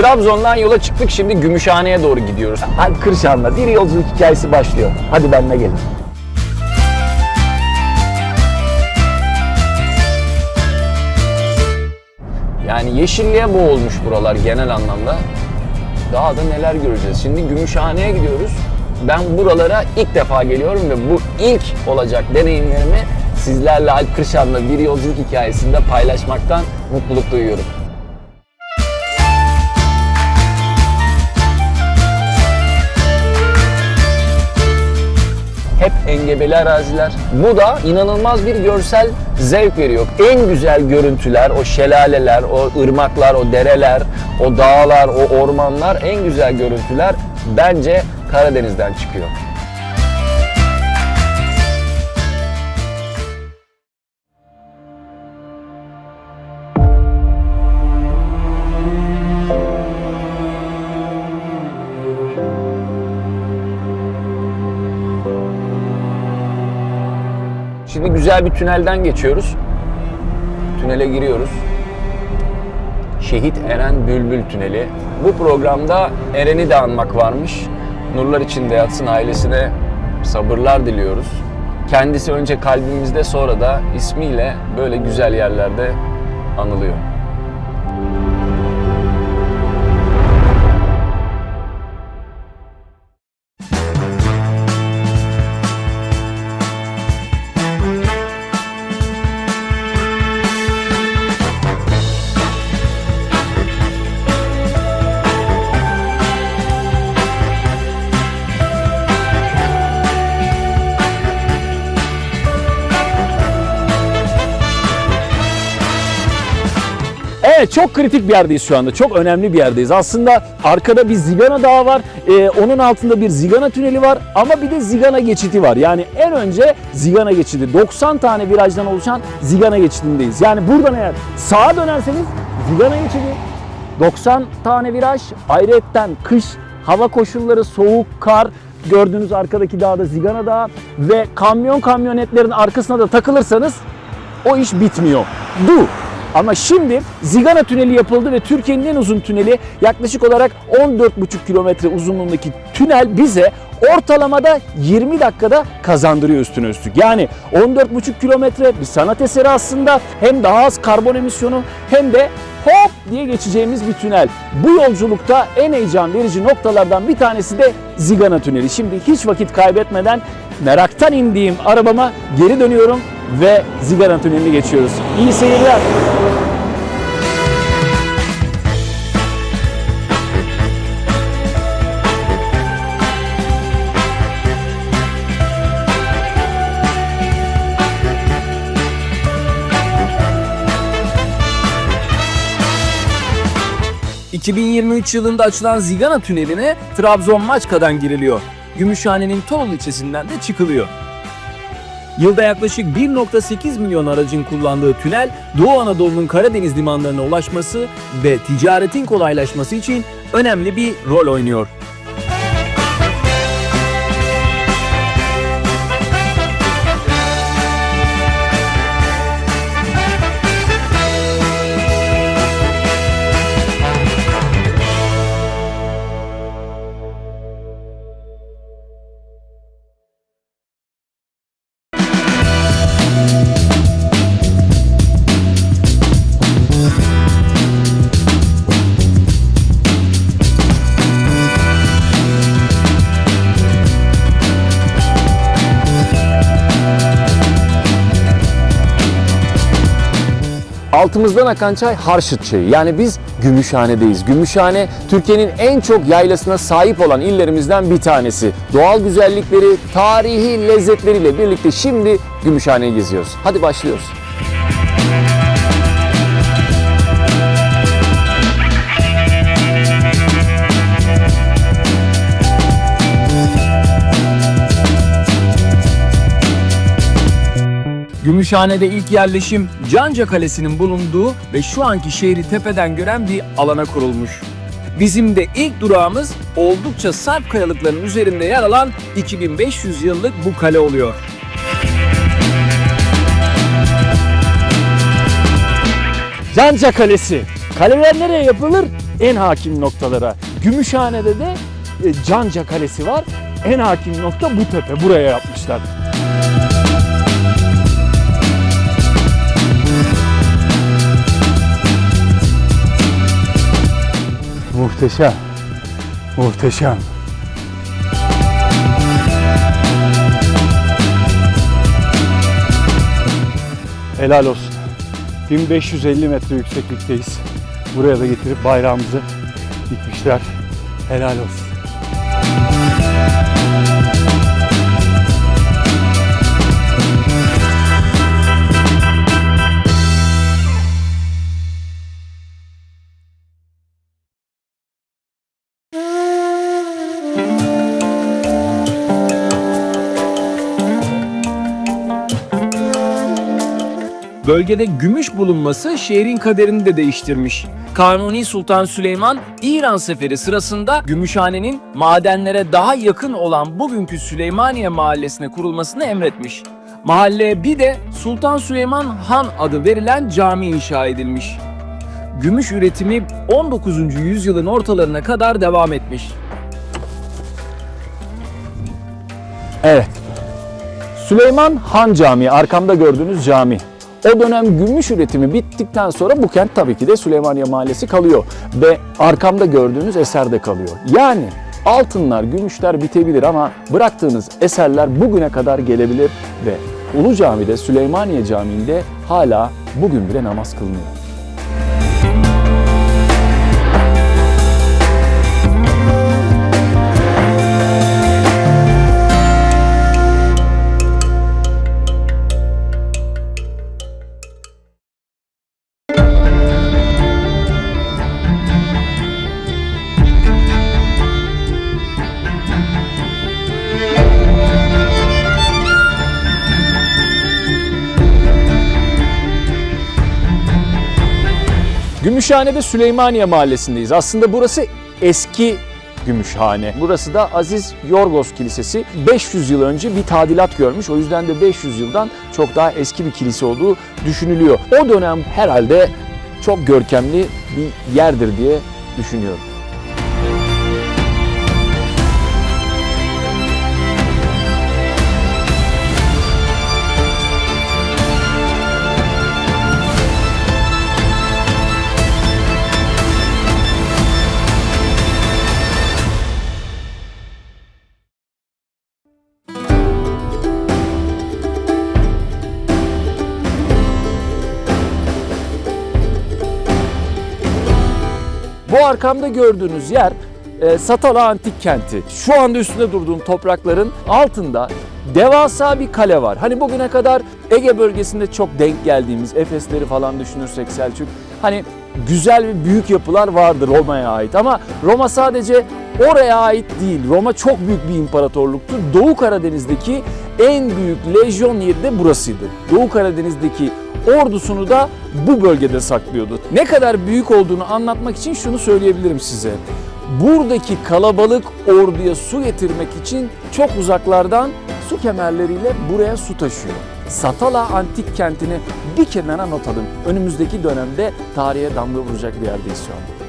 Trabzon'dan yola çıktık şimdi Gümüşhane'ye doğru gidiyoruz. Alp Kırşan'la bir yolculuk hikayesi başlıyor. Hadi benimle gelin. Yani yeşilliğe boğulmuş buralar genel anlamda. Daha da neler göreceğiz. Şimdi Gümüşhane'ye gidiyoruz. Ben buralara ilk defa geliyorum ve bu ilk olacak deneyimlerimi sizlerle Alp Kırşan'la bir yolculuk hikayesinde paylaşmaktan mutluluk duyuyorum. Engebeli araziler. Bu da inanılmaz bir görsel zevk veriyor. En güzel görüntüler, o şelaleler, o ırmaklar, o dereler, o dağlar, o ormanlar en güzel görüntüler bence Karadeniz'den çıkıyor. Güzel bir tünelden geçiyoruz. Tünele giriyoruz. Şehit Eren Bülbül Tüneli. Bu programda Eren'i de anmak varmış. Nurlar içinde yatsın ailesine sabırlar diliyoruz. Kendisi önce kalbimizde sonra da ismiyle böyle güzel yerlerde anılıyor. Çok kritik bir yerdeyiz şu anda. Çok önemli bir yerdeyiz. Aslında arkada bir Zigana Dağı var. Ee, onun altında bir Zigana Tüneli var. Ama bir de Zigana Geçidi var. Yani en önce Zigana Geçidi. 90 tane virajdan oluşan Zigana Geçidi'ndeyiz. Yani buradan eğer sağa dönerseniz Zigana Geçidi. 90 tane viraj. Ayrıyetten kış, hava koşulları, soğuk, kar. Gördüğünüz arkadaki dağda Zigana Dağı. Ve kamyon kamyonetlerin arkasına da takılırsanız o iş bitmiyor. Du. Ama şimdi Zigana Tüneli yapıldı ve Türkiye'nin en uzun tüneli yaklaşık olarak 14,5 kilometre uzunluğundaki tünel bize ortalamada 20 dakikada kazandırıyor üstüne üstlük. Yani 14,5 kilometre bir sanat eseri aslında hem daha az karbon emisyonu hem de hop diye geçeceğimiz bir tünel. Bu yolculukta en heyecan verici noktalardan bir tanesi de Zigana Tüneli. Şimdi hiç vakit kaybetmeden meraktan indiğim arabama geri dönüyorum ve Zigana Tüneli'ni geçiyoruz. İyi seyirler. ...2023 yılında açılan Zigana Tüneli'ne Trabzon Maçka'dan giriliyor. Gümüşhane'nin Torul ilçesinden de çıkılıyor. Yılda yaklaşık 1.8 milyon aracın kullandığı tünel, Doğu Anadolu'nun Karadeniz limanlarına ulaşması ve ticaretin kolaylaşması için önemli bir rol oynuyor. Altımızdan akan çay Harşıt çayı. Yani biz Gümüşhane'deyiz. Gümüşhane Türkiye'nin en çok yaylasına sahip olan illerimizden bir tanesi. Doğal güzellikleri, tarihi lezzetleriyle birlikte şimdi Gümüşhane'yi geziyoruz. Hadi başlıyoruz. Gümüşhane'de ilk yerleşim Canca Kalesi'nin bulunduğu ve şu anki şehri tepeden gören bir alana kurulmuş. Bizim de ilk durağımız oldukça sarp kayalıkların üzerinde yer alan 2500 yıllık bu kale oluyor. Canca Kalesi. Kaleler nereye yapılır? en hakim noktalara. Gümüşhane'de de e, Canca Kalesi var. En hakim nokta bu tepe. Buraya yapmışlar. Muhteşem. Muhteşem. Helal olsun. 1550 metre yükseklikteyiz. Buraya da getirip bayrağımızı dikmişler. Helal olsun. Bölgede gümüş bulunması şehrin kaderini de değiştirmiş. Kanuni Sultan Süleyman İran seferi sırasında Gümüşhane'nin madenlere daha yakın olan bugünkü Süleymaniye mahallesine kurulmasını emretmiş. Mahalleye bir de Sultan Süleyman Han adı verilen cami inşa edilmiş. Gümüş üretimi 19. yüzyılın ortalarına kadar devam etmiş. Evet. Süleyman Han Camii, arkamda gördüğünüz cami. O dönem gümüş üretimi bittikten sonra bu kent tabii ki de Süleymaniye Mahallesi kalıyor. Ve arkamda gördüğünüz eser de kalıyor. Yani altınlar, gümüşler bitebilir ama bıraktığınız eserler bugüne kadar gelebilir ve Ulu Cami'de, Süleymaniye Camii'nde hala bugün bile namaz kılınıyor. Gümüşhane'de Süleymaniye Mahallesi'ndeyiz. Aslında burası eski Gümüşhane. Burası da Aziz Yorgos Kilisesi. 500 yıl önce bir tadilat görmüş. O yüzden de 500 yıldan çok daha eski bir kilise olduğu düşünülüyor. O dönem herhalde çok görkemli bir yerdir diye düşünüyorum. Bu arkamda gördüğünüz yer e, Satala Antik Kenti. Şu anda üstünde durduğum toprakların altında devasa bir kale var. Hani bugüne kadar Ege bölgesinde çok denk geldiğimiz Efesleri falan düşünürsek Selçuk hani güzel ve büyük yapılar vardır Roma'ya ait ama Roma sadece oraya ait değil. Roma çok büyük bir imparatorluktu. Doğu Karadeniz'deki en büyük lejyon yeri de burasıydı. Doğu Karadeniz'deki ordusunu da bu bölgede saklıyordu. Ne kadar büyük olduğunu anlatmak için şunu söyleyebilirim size. Buradaki kalabalık orduya su getirmek için çok uzaklardan su kemerleriyle buraya su taşıyor. Satala antik kentini bir kenara not alın. Önümüzdeki dönemde tarihe damga vuracak bir yerdeyiz şu anda.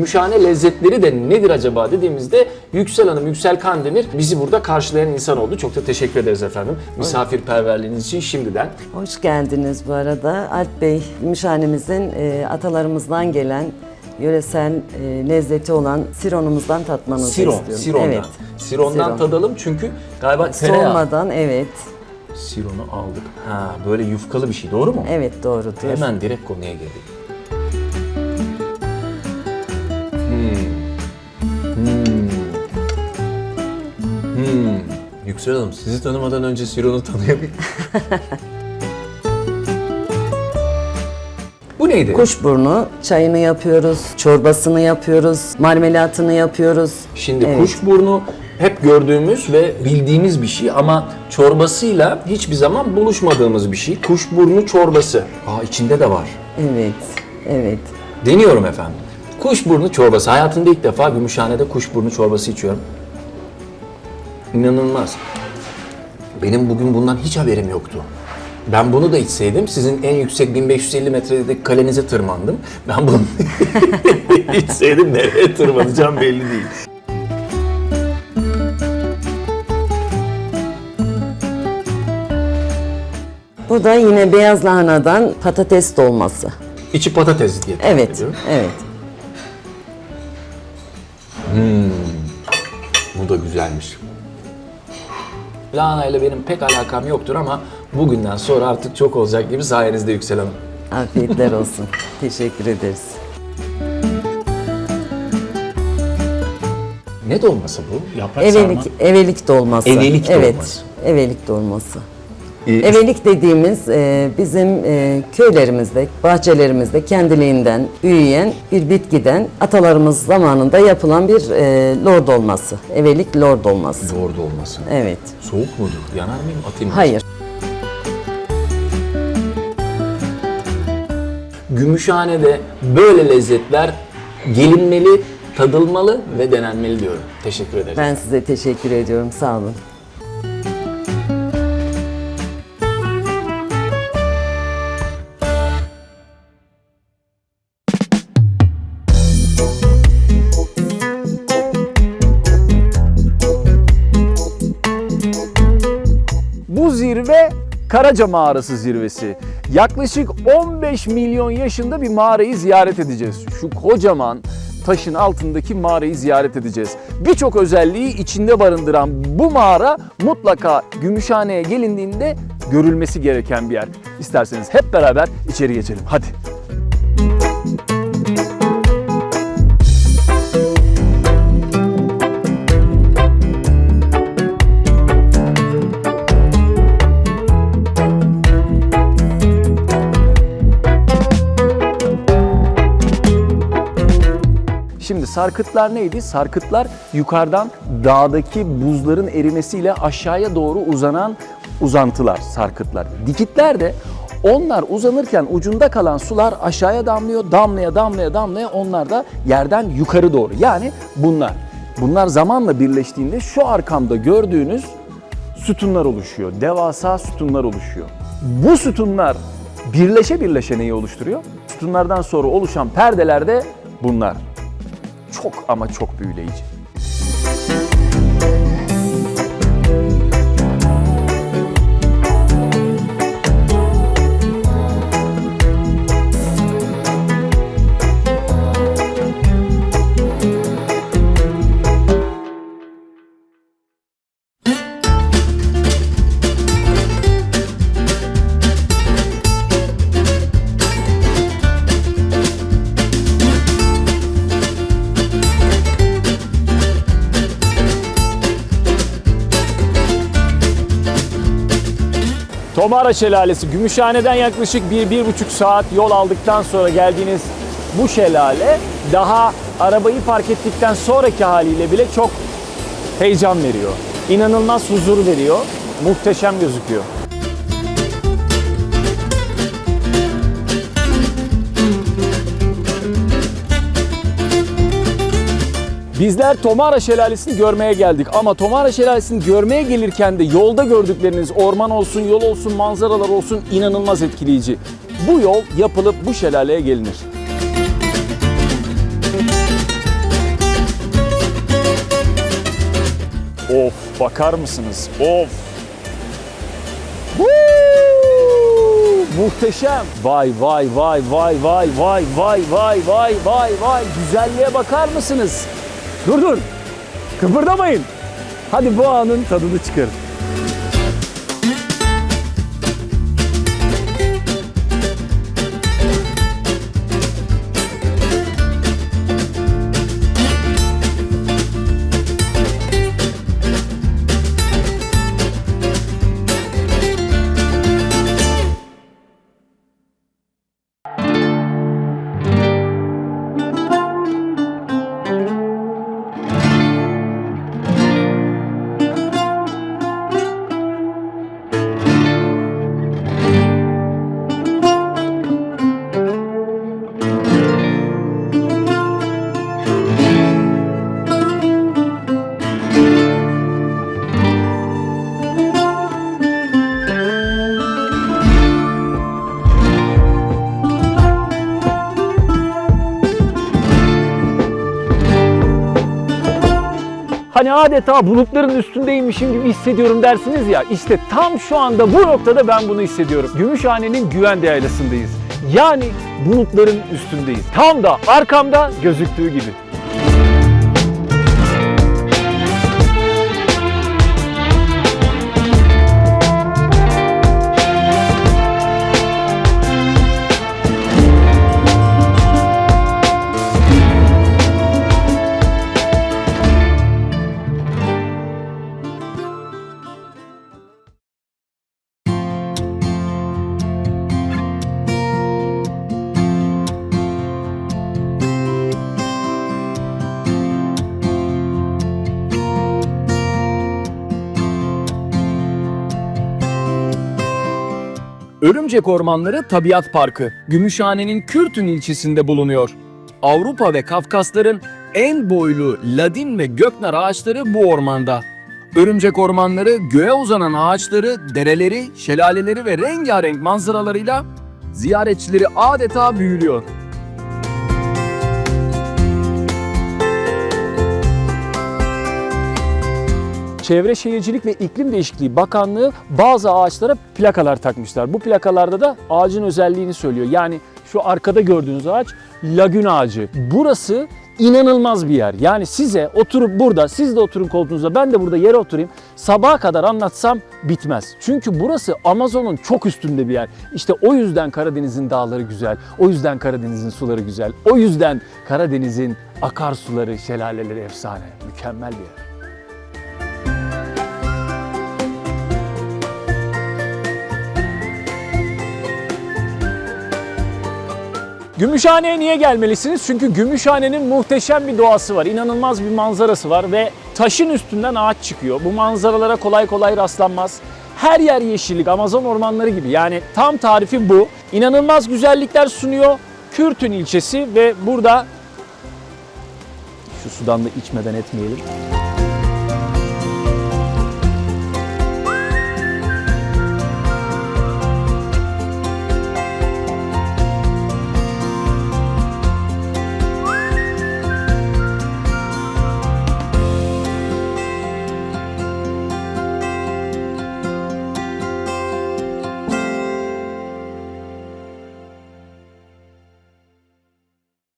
Gümüşhane lezzetleri de nedir acaba dediğimizde Yüksel Hanım, Yüksel Kandemir bizi burada karşılayan insan oldu. Çok da teşekkür ederiz efendim. Misafirperverliğiniz için şimdiden. Hoş geldiniz bu arada. Alp Bey, Gümüşhanemizin e, atalarımızdan gelen yöresel e, lezzeti olan sironumuzdan tatmanızı Siron, istiyorum. Siron'dan. Evet. Siron'dan Siron. tadalım çünkü galiba tereyağı. Soğumadan evet. Sironu aldık. Ha böyle yufkalı bir şey doğru mu? Evet doğrudur. Hemen direkt konuya girdik. Yüksel Hanım sizi tanımadan önce Siron'u tanıyabilir Bu neydi? Kuşburnu çayını yapıyoruz, çorbasını yapıyoruz, marmelatını yapıyoruz. Şimdi Evet. kuşburnu hep gördüğümüz ve bildiğimiz bir şey ama çorbasıyla hiçbir zaman buluşmadığımız bir şey. Kuşburnu çorbası. Aa içinde de var. Evet, evet. Deniyorum efendim. Kuşburnu çorbası. Hayatımda ilk defa Gümüşhane'de kuşburnu çorbası içiyorum. İnanılmaz. Benim bugün bundan hiç haberim yoktu. Ben bunu da içseydim sizin en yüksek 1550 metredeki kalenize tırmandım. Ben bunu içseydim nereye tırmanacağım belli değil. Bu da yine beyaz lahanadan patates dolması. İçi patates diye tahmin Evet, ediyorum. evet. Bu da güzelmiş. Lahana ile benim pek alakam yoktur ama bugünden sonra artık çok olacak gibi sayenizde Yüksel Hanım. Afiyetler olsun. Teşekkür ederiz. Ne dolması bu? Yaprak Evelik, evelik dolması. Evelik evet, dolması. evelik dolması. Ee, Evelik dediğimiz e, bizim e, köylerimizde, bahçelerimizde kendiliğinden büyüyen bir bitkiden atalarımız zamanında yapılan bir e, lor dolması. Evelik lor dolması. Yoğurt olması. Evet. Soğuk mudur? Yanar mıyım? Atayım mı? Hayır. Gümüşhane'de böyle lezzetler gelinmeli, tadılmalı ve denenmeli diyorum. Teşekkür ederim. Ben size teşekkür ediyorum. Sağ olun. Karaca Mağarası zirvesi. Yaklaşık 15 milyon yaşında bir mağarayı ziyaret edeceğiz. Şu kocaman taşın altındaki mağarayı ziyaret edeceğiz. Birçok özelliği içinde barındıran bu mağara mutlaka Gümüşhane'ye gelindiğinde görülmesi gereken bir yer. İsterseniz hep beraber içeri geçelim. Hadi. Şimdi sarkıtlar neydi? Sarkıtlar yukarıdan dağdaki buzların erimesiyle aşağıya doğru uzanan uzantılar, sarkıtlar. Dikitler de onlar uzanırken ucunda kalan sular aşağıya damlıyor, damlaya damlaya damlaya onlar da yerden yukarı doğru. Yani bunlar. Bunlar zamanla birleştiğinde şu arkamda gördüğünüz sütunlar oluşuyor. Devasa sütunlar oluşuyor. Bu sütunlar birleşe birleşe neyi oluşturuyor? Sütunlardan sonra oluşan perdeler de bunlar çok ama çok büyüleyici. Tomara Şelalesi, Gümüşhane'den yaklaşık 1-1,5 saat yol aldıktan sonra geldiğiniz bu şelale daha arabayı park ettikten sonraki haliyle bile çok heyecan veriyor. İnanılmaz huzur veriyor. Muhteşem gözüküyor. Bizler Tomara Şelalesi'ni görmeye geldik ama Tomara Şelalesi'ni görmeye gelirken de yolda gördükleriniz orman olsun, yol olsun, manzaralar olsun inanılmaz etkileyici. Bu yol yapılıp bu şelaleye gelinir. Of bakar mısınız? Of. Woo! Muhteşem. Vay vay vay vay vay vay vay vay vay vay vay güzelliğe bakar mısınız? Dur dur. Kıpırdamayın. Hadi bu anın tadını çıkarın. Hani adeta bulutların üstündeymişim gibi hissediyorum dersiniz ya. İşte tam şu anda bu noktada ben bunu hissediyorum. Gümüşhane'nin Güvende Yaylası'ndayız. Yani bulutların üstündeyiz. Tam da arkamda gözüktüğü gibi. Örümcek Ormanları Tabiat Parkı, Gümüşhane'nin Kürtün ilçesinde bulunuyor. Avrupa ve Kafkasların en boylu ladin ve göknar ağaçları bu ormanda. Örümcek ormanları göğe uzanan ağaçları, dereleri, şelaleleri ve rengarenk manzaralarıyla ziyaretçileri adeta büyülüyor. Çevre Şehircilik ve İklim Değişikliği Bakanlığı bazı ağaçlara plakalar takmışlar. Bu plakalarda da ağacın özelliğini söylüyor. Yani şu arkada gördüğünüz ağaç lagün ağacı. Burası inanılmaz bir yer. Yani size oturup burada, siz de oturun koltuğunuzda, ben de burada yere oturayım. Sabaha kadar anlatsam bitmez. Çünkü burası Amazon'un çok üstünde bir yer. İşte o yüzden Karadeniz'in dağları güzel. O yüzden Karadeniz'in suları güzel. O yüzden Karadeniz'in akarsuları, şelaleleri efsane. Mükemmel bir yer. Gümüşhane'ye niye gelmelisiniz? Çünkü Gümüşhane'nin muhteşem bir doğası var. inanılmaz bir manzarası var ve taşın üstünden ağaç çıkıyor. Bu manzaralara kolay kolay rastlanmaz. Her yer yeşillik, Amazon ormanları gibi. Yani tam tarifi bu. İnanılmaz güzellikler sunuyor. Kürtün ilçesi ve burada şu sudan da içmeden etmeyelim.